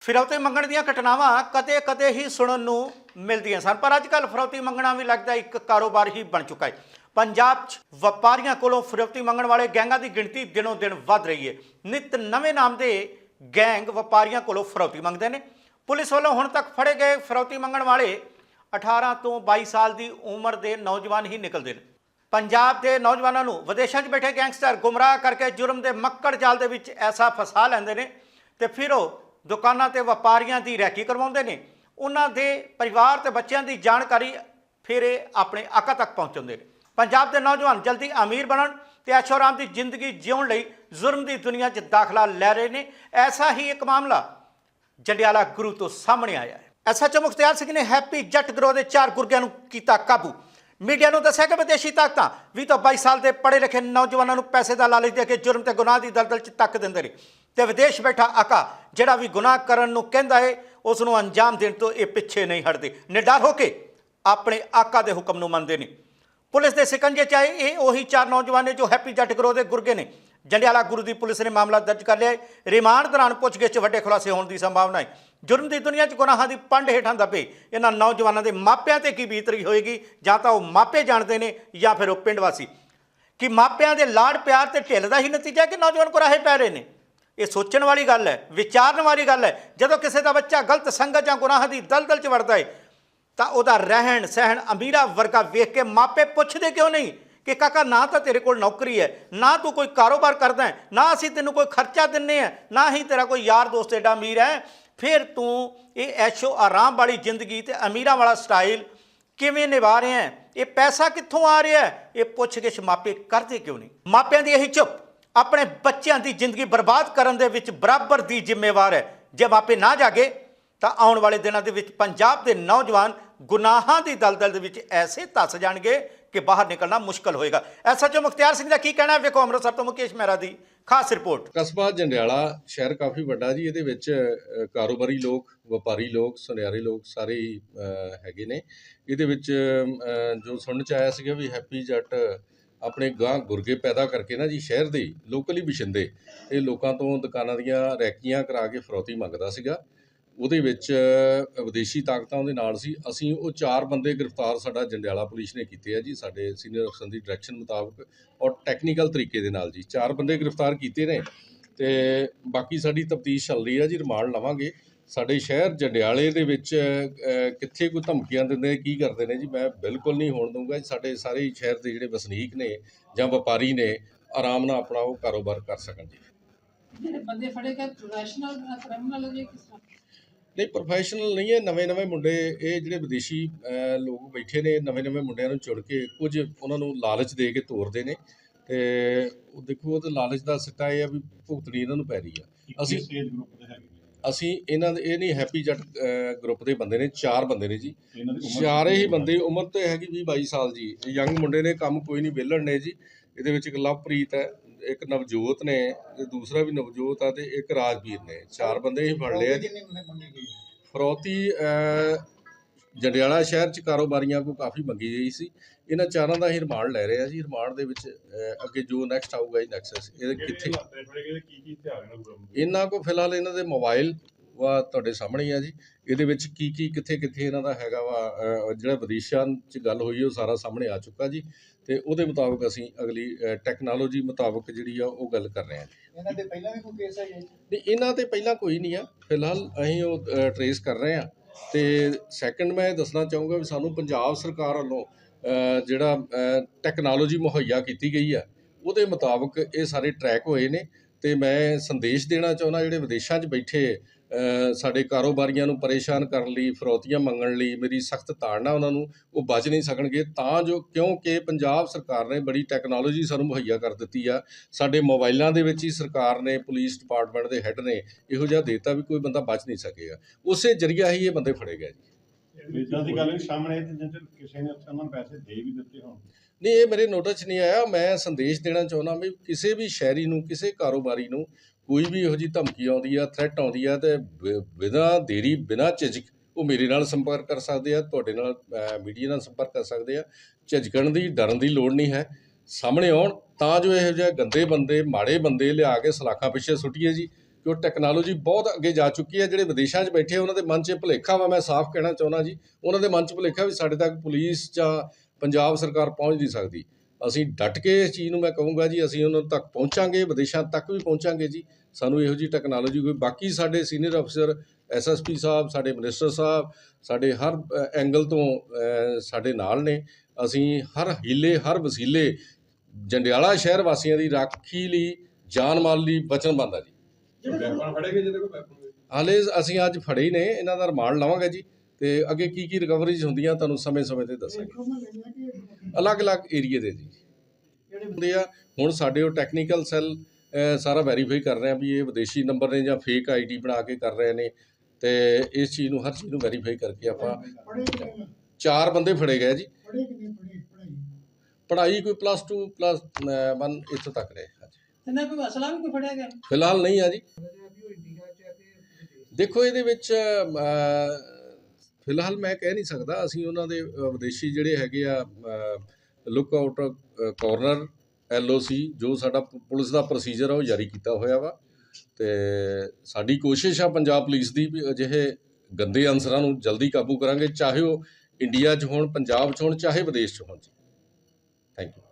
ਫਿਰੌਤੀ ਮੰਗਣ ਦੀਆਂ ਘਟਨਾਵਾਂ ਕਦੇ-ਕਦੇ ਹੀ ਸੁਣਨ ਨੂੰ ਮਿਲਦੀਆਂ ਸਨ, ਪਰ ਅੱਜਕੱਲ ਫਿਰੌਤੀ ਮੰਗਣਾ ਵੀ ਲੱਗਦਾ ਇੱਕ ਕਾਰੋਬਾਰ ਹੀ ਬਣ ਚੁੱਕਾ ਹੈ। ਪੰਜਾਬ 'ਚ ਵਪਾਰੀਆਂ ਕੋਲੋਂ ਫਿਰੌਤੀ ਮੰਗਣ ਵਾਲੇ ਗੈਂਗਾਂ ਦੀ ਗਿਣਤੀ ਦਿਨੋਂ ਦਿਨ ਵੱਧ ਰਹੀ ਹੈ। ਨਿਤ ਨਵੇਂ ਨਾਮ ਦੇ ਗੈਂਗ ਵਪਾਰੀਆਂ ਕੋਲੋਂ ਫਿਰੌਤੀ ਮੰਗਦੇ ਨੇ। ਪੁਲਿਸ ਵੱਲੋਂ ਹੁਣ ਤੱਕ ਫੜੇ ਗਏ ਫਿਰੌਤੀ ਮੰਗਣ ਵਾਲੇ 18 ਤੋਂ 22 ਸਾਲ ਦੀ ਉਮਰ ਦੇ ਨੌਜਵਾਨ ਹੀ ਨਿਕਲਦੇ ਨੇ। ਪੰਜਾਬ ਦੇ ਨੌਜਵਾਨਾਂ ਨੂੰ ਵਿਦੇਸ਼ਾਂ 'ਚ ਬੈਠੇ ਗੈਂਗਸਟਰ ਗੁੰਮਰਾਹ ਕਰਕੇ ਜੁਰਮ ਦੇ ਮੱਕੜ ਜਾਲ ਦੇ ਵਿੱਚ ਐਸਾ ਫਸਾ ਲੈਂਦੇ ਨੇ ਤੇ ਫਿਰ ਉਹ ਦੁਕਾਨਾਂ ਤੇ ਵਪਾਰੀਆਂ ਦੀ ਰੈਕੀ ਕਰਵਾਉਂਦੇ ਨੇ, ਉਹਨਾਂ ਦੇ ਪਰਿਵਾਰ ਤੇ ਬੱਚਿਆਂ ਦੀ ਜਾਣਕਾਰੀ ਫਿਰ ਇਹ ਆਪਣੇ ਆਕਾ ਤੱਕ ਪਹੁੰਚਾਉਂਦੇ ਨੇ। ਪੰਜਾਬ ਦੇ ਨੌਜਵਾਨ ਜਲਦੀ ਅਮੀਰ ਬਣਨ ਤੇ ਐਸ਼ੋਰਾਮ ਦੀ ਜ਼ਿੰਦਗੀ ਜਿਉਣ ਲਈ ਜ਼ੁਰਮ ਦੀ ਦੁਨੀਆ 'ਚ ਦਾਖਲਾ ਲੈ ਰਹੇ ਨੇ। ਐਸਾ ਹੀ ਇੱਕ ਮਾਮਲਾ ਜੰਡਿਆਲਾ ਗੁਰੂ ਤੋਂ ਸਾਹਮਣੇ ਆਇਆ ਹੈ। ਐਸਐਚਓ ਮੁਖਤਿਆਰ ਸਿੰਘ ਨੇ ਹੈਪੀ ਜੱਟ ਗਰੋਹ ਦੇ ਚਾਰ ਗੁਰਗਿਆਂ ਨੂੰ ਕੀਤਾ ਕਾਬੂ। ਮੀਡੀਆ ਨੂੰ ਦੱਸਿਆ ਕਿ ਵਿਦੇਸ਼ੀ ਤਾਕਤਾਂ 20 ਤੋਂ 22 ਸਾਲ ਦੇ ਪੜ੍ਹੇ ਲਿਖੇ ਨੌਜਵਾਨਾਂ ਨੂੰ ਪੈਸੇ ਦਾ ਲਾਲਚ ਦੇ ਕੇ ਜੁਰਮ ਤੇ ਗੁਨਾਹ ਦੀ ਦਲਦਲ 'ਚ ਤੱਕ ਦਿੰਦੇ ਨੇ। ਤੇ ਵਿਦੇਸ਼ ਬੈਠਾ ਆਕਾ, ਜਿਹੜਾ ਵੀ ਗੁਨਾਹ ਕਰਨ ਨੂੰ ਕਹਿੰਦਾ ਹੈ ਉਸ ਨੂੰ ਅੰਜਾਮ ਦੇਣ ਤੋਂ ਇਹ ਪਿੱਛੇ ਨਹੀਂ ਹਟਦੇ। ਨਿਡਰ ਹੋ ਕੇ ਆਪਣੇ ਆਕਾ ਦੇ ਹੁਕਮ ਨੂੰ ਮੰਨਦੇ ਨੇ। ਪੁਲਿਸ ਦੇ ਸਿਕੰਜੇ ਚ ਆਏ, ਇਹ ਉਹੀ ਚਾਰ ਨੌਜਵਾਨ ਨੇ ਜੋ ਹੈਪੀ ਜੱਟ ਗਰੋਹ ਦੇ ਗੁਰਗੇ ਨੇ। ਜੰਡਿਆਲਾ ਗੁਰੂ ਦੀ ਪੁਲਿਸ ਨੇ ਮਾਮਲਾ ਦਰਜ ਕਰ ਲਿਆ ਹੈ ਰਿਮਾਂਡ ਦੌਰਾਨ ਪੁੱਛਗਿੱਛ 'ਚ ਵੱਡੇ ਖੁਲਾਸੇ ਹੋਣ ਦੀ ਸੰਭਾਵਨਾ ਹੈ ਜੁਰਮ ਦੀ ਦੁਨੀਆ 'ਚ ਗੁਨਾਹਾਂ ਦੀ ਪੰਡ ਹੇਠਾਂ ਦੱਬੇ ਇਹਨਾਂ ਨੌਜਵਾਨਾਂ ਦੇ ਮਾਪਿਆਂ ਤੇ ਕੀ ਬੀਤਰੀ ਹੋਏਗੀ? ਜਾਂ ਤਾਂ ਉਹ ਮਾਪੇ ਜਾਣਦੇ ਨੇ, ਜਾਂ ਫਿਰ ਉਹ ਪਿੰਡ ਵਾਸੀ। ਕਿ ਮਾਪਿਆਂ ਦੇ ਲਾੜ ਪਿਆਰ ਤੇ ਢਿੱਲ ਦਾ ਹੀ ਨਤੀਜਾ ਕਿ ਨੌਜਵਾਨ ਗੁਰਾਹੇ ਪੈ ਰਹੇ ਨੇ? ਇਹ ਸੋਚਣ ਵਾਲੀ ਗੱਲ ਹੈ, ਵਿਚਾਰਨ ਵਾਲੀ ਗੱਲ ਹੈ। ਜਦੋਂ ਕਿਸੇ ਦਾ ਬੱਚਾ ਗਲਤ ਸੰਗਤ ਜਾਂ ਗੁਨਾਹ ਦੀ ਦਲਦਲ 'ਚ ਵੜਦਾ ਹੈ ਤਾਂ ਉਹਦਾ ਰਹਿਣ ਸਹਿਣ ਅਮੀਰਾ ਵਰਗਾ ਵੇਖ ਕੇ ਮਾਪੇ ਪੁੱਛਦੇ ਕਿਉਂ ਨਹੀਂ ਕਿ ਕਾਕਾ, ਨਾ ਤਾਂ ਤੇਰੇ ਕੋਲ ਨੌਕਰੀ ਹੈ, ਨਾ ਤੂੰ ਕੋਈ ਕਾਰੋਬਾਰ ਕਰਦਾ ਹੈ, ਨਾ ਅਸੀਂ ਤੈਨੂੰ ਕੋਈ ਖਰਚਾ ਦਿੰਨੇ ਆ ਨਾ ਹੀ ਤੇਰਾ ਕੋਈ ਯਾਰ ਦੋਸਤ ਏਡਾ ਅਮੀਰ ਹੈ। ਫਿਰ ਤੂੰ ਇਹ ਐਸ਼ੋ ਆਰਾਮ ਵਾਲੀ ਜ਼ਿੰਦਗੀ ਤੇ ਅਮੀਰਾਂ ਵਾਲਾ ਸਟਾਈਲ ਕਿਵੇਂ ਨਿਭਾ ਰਿਹਾ ਹੈ? ਇਹ ਪੈਸਾ ਕਿੱਥੋਂ ਆ ਰਿਹਾ ਹੈ? ਇਹ ਪੁੱਛ ਗਿੱਛ ਮਾਪੇ ਕਰਦੇ ਕਿਉਂ ਨਹੀਂ? ਮਾਪਿਆਂ ਦੀ ਇਹੀ ਚੁੱਪ। ਆਪਣੇ ਬੱਚਿਆਂ ਦੀ ਜ਼ਿੰਦਗੀ ਬਰਬਾਦ ਕਰਨ ਦੇ ਵਿੱਚ ਬਰਾਬਰ ਦੀ ਜ਼ਿੰਮੇਵਾਰ ਹੈ। ਜੇ ਮਾਪੇ ਨਾ ਜਾਗੇ, ਤਾਂ ਆਉਣ ਵਾਲੇ ਦਿਨਾਂ ਦੇ ਵਿੱਚ ਪੰਜਾਬ ਦੇ ਨੌਜਵਾਨ ਗੁਨਾਹਾਂ ਦੀ ਦਲਦਲ ਦੇ ਵਿੱਚ ਐਸੇ ਧੱਸ ਜਾਣਗੇ ਕਿ ਬਾਹਰ ਨਿਕਲਣਾ ਮੁਸ਼ਕਲ ਹੋਏਗਾ। ਐਸਐਚਓ ਮੁਖਤਿਆਰ ਸਿੰਘ ਦਾ ਕੀ ਕਹਿਣਾ ਹੈ? ਵੇਖੋ ਅੰਮ੍ਰਿਤਸਰ ਤੋਂ ਮੁਕੇਸ਼ ਮਹਿਰਾ ਦੀ ਖਾਸ ਰਿਪੋਰਟ। ਕਸਬਾ ਜੰਡਿਆਲਾ ਸ਼ਹਿਰ ਕਾਫੀ ਵੱਡਾ ਜੀ, ਇਹਦੇ ਵਿੱਚ ਕਾਰੋਬਾਰੀ ਲੋਕ, ਵਪਾਰੀ ਲੋਕ, ਸੁਨਿਆਰੇ ਲੋਕ ਸਾਰੇ ਹੈਗੇ ਨੇ। ਇਹਦੇ ਵਿੱਚ ਜੋ ਸੁਣਨ ਚ ਆਇਆ ਸੀਗਾ ਵੀ ਹੈਪੀ ਜੱਟ ਆਪਣੇ ਗਾਂ ਗੁਰਗੇ ਪੈਦਾ ਕਰਕੇ ਨਾ ਜੀ ਸ਼ਹਿਰ ਦੇ ਲੋਕਲੀ ਬਿਸ਼ਿੰਦੇ ਇਹ ਲੋਕਾਂ ਤੋਂ ਦੁਕਾਨਾਂ ਦੀਆਂ ਰੈਕੀਆਂ ਕਰਾ ਕੇ ਫਰੋਤੀ ਮੰਗਦਾ ਸੀਗਾ। ਉਹਦੇ ਵਿੱਚ ਵਿਦੇਸ਼ੀ ਤਾਕਤਾਂ ਉਹਦੇ ਨਾਲ ਸੀ। ਅਸੀਂ ਉਹ ਚਾਰ ਬੰਦੇ ਗ੍ਰਿਫਤਾਰ ਸਾਡਾ ਜੰਡਿਆਲਾ ਪੁਲਿਸ ਨੇ ਕੀਤੇ ਆ ਜੀ, ਸਾਡੇ ਸੀਨੀਅਰ ਅਫਸਰ ਦੀ ਡਾਇਰੈਕਸ਼ਨ ਮੁਤਾਬਕ ਔਰ ਟੈਕਨੀਕਲ ਤਰੀਕੇ ਦੇ ਨਾਲ ਜੀ। ਚਾਰ ਬੰਦੇ ਗ੍ਰਿਫਤਾਰ ਕੀਤੇ ਨੇ, ਤੇ ਬਾਕੀ ਸਾਡੀ ਤਫਤੀਸ਼ ਚੱਲ ਰਹੀ ਹੈ ਜੀ, ਰਿਮਾਂਡ ਲਵਾਂਗੇ। ਸਾਡੇ ਸ਼ਹਿਰ ਜੰਡਿਆਲੇ ਦੇ ਵਿੱਚ ਕਿੱਥੇ ਕੋਈ ਧਮਕੀਆਂ ਦਿੰਦੇ ਨੇ ਕੀ ਕਰਦੇ ਨੇ ਜੀ? ਮੈਂ ਬਿਲਕੁਲ ਨਹੀਂ ਹੋਣ ਦਊਂਗਾ। ਜੀ ਸਾਡੇ ਸਾਰੇ ਸ਼ਹਿਰ ਦੇ ਜਿਹੜੇ ਵਸਨੀਕ ਨੇ ਜਾਂ ਵਪਾਰੀ ਨੇ ਆਰਾਮ ਨਾਲ ਆਪਣਾ ਉਹ ਕਾਰੋਬਾਰ ਕਰ ਸਕਣ ਜੀ। ਜਿਹੜੇ ਬੰਦੇ ਫੜੇ ਗਏ ਪ੍ਰੋਫੈਸ਼ਨਲ ਕ੍ਰਿਮੀਨਲ ਜੇ ਕਿਸ ਤਰ੍ਹਾਂ? ਨਹੀਂ ਪ੍ਰੋਫੈਸ਼ਨਲ ਨਹੀਂ ਹੈ ਨਵੇਂ ਨਵੇਂ ਮੁੰਡੇ ਇਹ ਜਿਹੜੇ ਵਿਦੇਸ਼ੀ ਲੋਕ ਬੈਠੇ ਨੇ ਨਵੇਂ ਨਵੇਂ ਮੁੰਡਿਆਂ ਨੂੰ ਚੁਣ ਕੇ ਕੁਝ ਉਹਨਾਂ ਨੂੰ ਲਾਲਚ ਦੇ ਕੇ ਤੋਰਦੇ ਨੇ। ਤੇ ਉਹ ਦੇਖੋ ਉਹ ਤੇ ਲਾਲਚ ਦਾ ਸਿੱਟਾ ਇਹ ਆ ਵੀ ਭੁਗਤਣੀ ਇਹਨਾਂ ਨੂੰ ਪੈ ਰਹੀ ਆ। ਅਸੀਂ ਅਸੀਂ ਏਜ ਗਰੁੱਪ ਦੇ ਹੈਗੇ। ਨੇ ਅਸੀਂ ਇਹਨਾਂ ਦੇ ਇਹ ਨਹੀਂ ਹੈਪੀ ਜੱਟ ਗਰੁੱਪ ਦੇ ਬੰਦੇ ਨੇ ਚਾਰ ਬੰਦੇ ਨੇ ਜੀ। ਚਾਰੇ ਹੀ ਬੰਦੇ ਉਮਰ ਤੇ ਹੈਗੀ 20 22 ਸਾਲ ਜੀ। ਯੰਗ ਮੁੰਡੇ ਨੇ ਕੰਮ ਕੋਈ ਨਹੀਂ ਵਿਹਲੜ ਨੇ ਜੀ। ਇਹਦੇ ਵਿੱਚ ਇੱਕ ਲਵਪ੍ਰੀਤ ਹੈ ਇੱਕ ਨਵਜੋਤ ਨੇ ਤੇ ਦੂਸਰਾ ਵੀ ਨਵਜੋਤ ਆ ਤੇ ਇੱਕ ਰਾਜਵੀਰ ਨੇ। ਚਾਰ ਬੰਦੇ ਹੀ ਫੜ ਲਏ ਆ ਜੀ। ਫਰੌਤੀ ਜੰਡਿਆਲਾ ਸ਼ਹਿਰ ਚ ਕਾਰੋਬਾਰੀਆਂ ਕੋ ਕਾਫੀ ਮੰਗੀ ਗਈ ਸੀ। ਇਹਨਾਂ ਚਾਰਾਂ ਦਾ ਹੀ ਰਿਮਾਂਡ ਲੈ ਰਹੇ ਆ ਜੀ ਰਿਮਾਂਡ ਦੇ ਵਿੱਚ ਅੱਗੇ ਜੋ ਨੈਕਸਟ ਆਊਗਾ ਜੀ ਨੈਕਸਟ ਇਹ ਕਿੱਥੇ? ਇਹਨਾਂ ਕੋ ਫਿਲਹਾਲ ਇਹਨਾਂ ਦੇ ਮੋਬਾਈਲ ਵਾ ਤੁਹਾਡੇ ਸਾਹਮਣੇ ਹੀ ਆ ਜੀ। ਇਹਦੇ ਵਿੱਚ ਕੀ ਕੀ ਕਿੱਥੇ ਕਿੱਥੇ ਇਹਨਾਂ ਦਾ ਹੈਗਾ ਵਾ ਜਿਹੜਾ ਵਿਦੇਸ਼ਾਂ ਚ ਗੱਲ ਹੋਈ ਉਹ ਸਾਰਾ ਸਾਹਮਣੇ ਆ ਚੁੱਕਾ ਜੀ। ਤੇ ਉਹਦੇ ਮੁਤਾਬਕ ਅਸੀਂ ਅਗਲੀ ਟੈਕਨੋਲੋਜੀ ਮੁਤਾਬਕ ਜਿਹੜੀ ਆ ਉਹ ਗੱਲ ਕਰ ਰਹੇ ਹਾਂ ਇਹਨਾਂ ਦੇ ਪਹਿਲਾਂ ਵੀ ਕੋਈ ਕੇਸ ਹੈ ਜੀ? ਨਹੀਂ ਇਹਨਾਂ ਤੇ ਪਹਿਲਾਂ ਕੋਈ ਨਹੀਂ ਆ। ਫਿਲਹਾਲ ਅਸੀਂ ਉਹ ਟਰੇਸ ਕਰ ਰਹੇ ਆ। ਤੇ ਸੈਕੰਡ ਮੈਂ ਇਹ ਦੱਸਣਾ ਚਾਹੂੰਗਾ ਵੀ ਸਾਨੂੰ ਪੰਜਾਬ ਸਰਕਾਰ ਵੱਲੋਂ ਜਿਹੜਾ ਟੈਕਨੋਲੋਜੀ ਮੁਹੱਈਆ ਕੀਤੀ ਗਈ ਆ, ਉਹਦੇ ਮੁਤਾਬਕ ਇਹ ਸਾਰੇ ਟਰੈਕ ਹੋਏ ਨੇ ਤੇ ਮੈਂ ਸੰਦੇਸ਼ ਦੇਣਾ ਚਾਹੁੰਦਾ ਜਿਹੜੇ ਵਿਦੇਸ਼ਾਂ 'ਚ ਬੈਠੇ ਸਾਡੇ ਕਾਰੋਬਾਰੀਆਂ ਨੂੰ ਪਰੇਸ਼ਾਨ ਕਰਨ ਲਈ ਫਰੌਤੀਆਂ ਮੰਗਣ ਲਈ ਮੇਰੀ ਸਖਤ ਤਾੜਨਾ ਉਹਨਾਂ ਨੂੰ ਉਹ ਬਚ ਨਹੀਂ ਸਕਣਗੇ। ਤਾਂ ਜੋ ਕਿਉਂਕਿ ਪੰਜਾਬ ਸਰਕਾਰ ਨੇ ਬੜੀ ਟੈਕਨੋਲੋਜੀ ਸਾਨੂੰ ਮੁਹੱਈਆ ਕਰ ਦਿੱਤੀ ਆ। ਸਾਡੇ ਮੋਬਾਈਲਾਂ ਦੇ ਵਿੱਚ ਹੀ ਸਰਕਾਰ ਨੇ ਪੁਲਿਸ ਡਿਪਾਰਟਮੈਂਟ ਦੇ ਹੈੱਡ ਨੇ ਇਹੋ ਜਿਹਾ ਦੇਤਾ ਵੀ ਕੋਈ ਬੰਦਾ ਬਚ ਨਹੀਂ ਸਕੇਗਾ ਉਸੇ ਜਰੀਆ ਹੀ ਇਹ ਬੰਦੇ ਫੜੇ ਗਏ ਜੀ। ਇਦਾਂ ਦੀ ਗੱਲ ਸਾਹਮਣੇ ਕਿਸੇ ਨੇ ਉੱਥੇ ਉਹਨਾਂ ਨੂੰ ਪੈਸੇ ਦੇ ਵੀ ਦਿੱਤੇ ਹੋਣ। ਨਹੀਂ ਇਹ ਮੇਰੇ ਨੋਟਿਸ 'ਚ ਨਹੀਂ ਆਇਆ। ਮੈਂ ਸੰਦੇਸ਼ ਦੇਣਾ ਚਾਹੁੰਦਾ ਵੀ ਕਿਸੇ ਵੀ ਸ਼ਹਿਰੀ ਨੂੰ ਕਿਸੇ ਕਾਰੋਬਾਰੀ ਨੂੰ ਕੋਈ ਵੀ ਇਹੋ ਜਿਹੀ ਧਮਕੀ ਆਉਂਦੀ ਆ ਥ੍ਰੈਟ ਆਉਂਦੀ ਆ ਤੇ ਬਿ- ਬਿਨਾਂ ਦੇਰੀ ਬਿਨਾਂ ਝਿਜਕ ਉਹ ਮੇਰੇ ਨਾਲ ਸੰਪਰਕ ਕਰ ਸਕਦੇ ਆ ਤੁਹਾਡੇ ਨਾਲ ਮੀਡੀਆ ਨਾਲ ਸੰਪਰਕ ਕਰ ਸਕਦੇ ਆ। ਝਿਜਕਣ ਦੀ ਡਰਨ ਦੀ ਲੋੜ ਨਹੀਂ ਹੈ। ਸਾਹਮਣੇ ਆਉਣ ਤਾਂ ਜੋ ਇਹੋ ਜਿਹੇ ਗੰਦੇ ਬੰਦੇ ਮਾੜੇ ਬੰਦੇ ਲਿਆ ਕੇ ਸਲਾਖਾਂ ਪਿੱਛੇ ਸੁੱਟੀਏ ਜੀ ਕਿ ਉਹ ਟੈਕਨੋਲੋਜੀ ਬਹੁਤ ਅੱਗੇ ਜਾ ਚੁੱਕੀ ਹੈ। ਜਿਹੜੇ ਵਿਦੇਸ਼ਾਂ 'ਚ ਬੈਠੇ ਆ, ਉਹਨਾਂ ਦੇ ਮਨ 'ਚ ਭੁਲੇਖਾ ਵਾ ਮੈਂ ਸਾਫ਼ ਕਹਿਣਾ ਚਾਹੁੰਦਾ ਜੀ ਉਹਨਾਂ ਦੇ ਮਨ 'ਚ ਭੁਲੇਖਾ ਵੀ ਸਾਡੇ ਤੱਕ ਪੁਲਿਸ ਜਾਂ ਪੰਜਾਬ ਸਰਕਾਰ ਪਹੁੰਚ ਨਹੀਂ ਸਕਦੀ। ਅਸੀਂ ਡਟ ਕੇ ਇਸ ਚੀਜ਼ ਨੂੰ ਮੈਂ ਕਹੂੰਗਾ ਜੀ ਅਸੀਂ ਉਹਨਾਂ ਤੱਕ ਪਹੁੰਚਾਂਗੇ ਵਿਦੇਸ਼ਾਂ ਤੱਕ ਵੀ ਪਹੁੰਚਾਂਗੇ ਜੀ। ਸਾਨੂੰ ਇਹੋ ਜੀ ਟੈਕਨੋਲੋਜੀ ਕੋਈ ਬਾਕੀ ਸਾਡੇ ਸੀਨੀਅਰ ਅਫਸਰ ਐਸਐਸਪੀ ਸਾਹਿਬ ਸਾਡੇ ਮਿਨਿਸਟਰ ਸਾਹਿਬ ਸਾਡੇ ਹਰ ਐਂਗਲ ਤੋਂ ਸਾਡੇ ਨਾਲ ਨੇ। ਅਸੀਂ ਹਰ ਹੀਲੇ ਹਰ ਵਸੀਲੇ ਜੰਡਿਆਲਾ ਸ਼ਹਿਰ ਵਾਸੀਆਂ ਦੀ ਰਾਖੀ ਲਈ ਜਾਨ ਮਾਲ ਲਈ ਵਚਨਬੱਧ ਆ ਜੀ। ਵੈਪਨ ਫੜੇਗੇ ਜਿਹਦੇ ਕੋਲ ਵੈਪਨ ਹਾਲੇ ਅਸੀਂ ਅੱਜ ਫੜੇ ਹੀ ਨੇ ਇਹਨਾਂ ਦਾ ਰਿਮਾਂਡ ਲਵਾਂਗੇ ਜੀ। ਤੇ ਅੱਗੇ ਕੀ ਕੀ ਰਿਕਵਰੀਜ਼ ਹੁੰਦੀਆਂ ਤੁਹਾਨੂੰ ਸਮੇਂ-ਸਮੇਂ ਤੇ ਦੱਸਾਂਗੇ। ਅਲੱਗ-ਅਲੱਗ ਏਰੀਏ ਦੇ ਜੀ। ਜਿਹੜੇ ਹੁੰਦੇ ਆ ਹੁਣ ਸਾਡੇ ਉਹ ਟੈਕਨੀਕਲ ਸੈੱਲ ਸਾਰਾ ਵੈਰੀਫਾਈ ਕਰ ਰਹੇ ਆ ਵੀ ਇਹ ਵਿਦੇਸ਼ੀ ਨੰਬਰ ਨੇ ਜਾਂ ਫੇਕ ਆਈਡੀ ਬਣਾ ਕੇ ਕਰ ਰਹੇ ਨੇ ਤੇ ਇਸ ਚੀਜ਼ ਨੂੰ ਹਰ ਚੀਜ਼ ਨੂੰ ਵੈਰੀਫਾਈ ਕਰਕੇ ਆਪਾਂ ਚਾਰ ਬੰਦੇ ਫੜੇ ਗਏ ਜੀ। ਪੜ੍ਹਾਈ? ਕੋਈ ਪਲੱਸ 2 ਪਲੱਸ 1 ਇੱਥੋਂ ਤੱਕ ਰਹੇ ਇਹਨਾਂ ਕੋਈ ਅਸਲਾ ਵੀ ਕੋਈ ਫੜਿਆ ਗਿਆ? ਫਿਲਹਾਲ ਨਹੀਂ ਆ ਜੀ। ਦੇਖੋ ਇਹਦੇ ਵਿੱਚ ਫਿਲਹਾਲ ਮੈਂ ਕਹਿ ਨਹੀਂ ਸਕਦਾ, ਅਸੀਂ ਉਹਨਾਂ ਦੇ ਵਿਦੇਸ਼ੀ ਜਿਹੜੇ ਹੈਗੇ ਆ ਲੁੱਕ ਆਊਟ ਕਾਰਨਰ ਐਲਓਸੀ ਜੋ ਸਾਡਾ ਪੁਲਿਸ ਦਾ ਪ੍ਰੋਸੀਜਰ ਆ, ਉਹ ਜਾਰੀ ਕੀਤਾ ਹੋਇਆ ਵਾ। ਤੇ ਸਾਡੀ ਕੋਸ਼ਿਸ਼ ਆ ਪੰਜਾਬ ਪੁਲਿਸ ਦੀ ਵੀ ਅਜਿਹੇ ਗੰਦੇ ਅਨਸਰਾਂ ਨੂੰ ਜਲਦੀ ਕਾਬੂ ਕਰਾਂਗੇ, ਚਾਹੇ ਉਹ ਇੰਡੀਆ 'ਚ ਹੋਣ, ਪੰਜਾਬ 'ਚ ਹੋਣ, ਚਾਹੇ ਵਿਦੇਸ਼ 'ਚ ਹੋਣ ਜੀ। Thank you